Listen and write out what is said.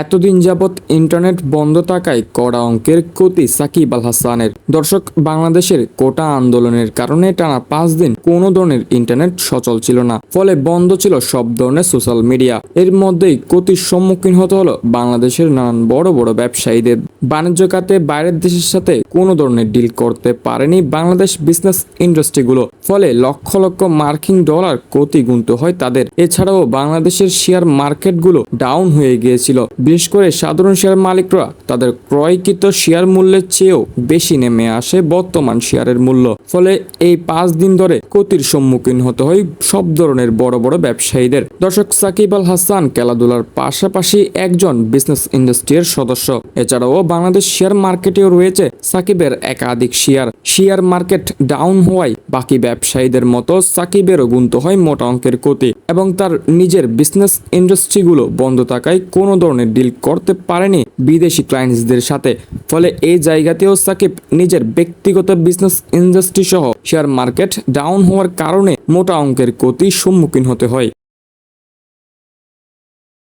এতদিন যাবৎ ইন্টারনেট বন্ধ থাকায় কড়া অঙ্কের ক্ষতি সাকিব আল হাসানের। দর্শক, বাংলাদেশের কোটা আন্দোলনের কারণে টানা পাঁচ দিন কোনো ধরনের ইন্টারনেট সচল ছিল না, ফলে বন্ধ ছিল সব ধরনের সোশ্যাল মিডিয়া। এর মধ্যেই ক্ষতির সম্মুখীন হতে হলো বাংলাদেশের নানান বড় বড় ব্যবসায়ীদের। বাণিজ্য খাতে বাইরের দেশের সাথে কোনো ধরনের ডিল করতে পারেনি বাংলাদেশ বিজনেস ইন্ডাস্ট্রিগুলো, ফলে লক্ষ লক্ষ মার্কিন ডলার ক্ষতি গুনতে হয় তাদের। এছাড়াও বাংলাদেশের শেয়ার মার্কেটগুলো ডাউন হয়ে গিয়েছিল। বিশেষ করে সাধারণ শেয়ার মালিকরা তাদের ক্রয়কৃত শেয়ার মূল্যের চেয়েও বেশি নেমে আসে বর্তমান শেয়ারের মূল্য। ফলে এই পাঁচ দিন ধরে ক্ষতির সম্মুখীন হতে হয় সব ধরনের বড় বড় ব্যবসায়ীদের। দর্শক সাকিব আল হাসান খেলাধুলার পাশাপাশি একজন বিজনেস ইন্ডাস্ট্রির সদস্য। এছাড়াও বাংলাদেশ শেয়ার মার্কেটেও রয়েছে সাকিবের একাধিক শেয়ার। শেয়ার মার্কেট ডাউন হওয়ায় বাকি ব্যবসায়ীদের মতো সাকিবেরও গুনতে হয় মোটা অঙ্কের ক্ষতি। এবং তার নিজের বিজনেস ইন্ডাস্ট্রিগুলো বন্ধ থাকায় কোনো ধরনের ডিল করতে পারেনি বিদেশি ক্লায়েন্টসদের সাথে। ফলে এই জায়গাতেও সাকিব নিজের ব্যক্তিগত বিজনেস ইন্ডাস্ট্রি সহ শেয়ার মার্কেট ডাউন হওয়ার কারণে মোটা অঙ্কের ক্ষতির সম্মুখীন হতে হয়।